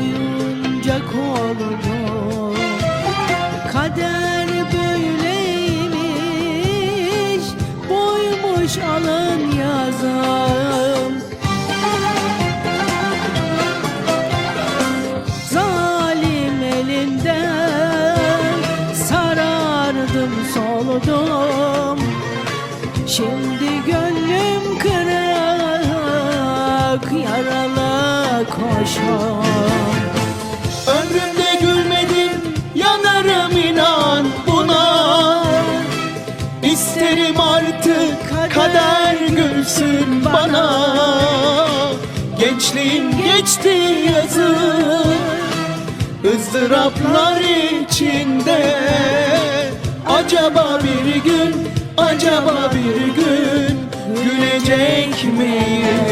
oyuncak oldu Kader böyleymiş Boymuş alın yazım Zalim elinden Sarardım soludum. Şimdi gönlüm kırık yaralı koşar. Artık kader gülsün bana Gençliğim geçti yazık ızdıraplar içinde Acaba bir gün, acaba bir gün Gülecek miyim?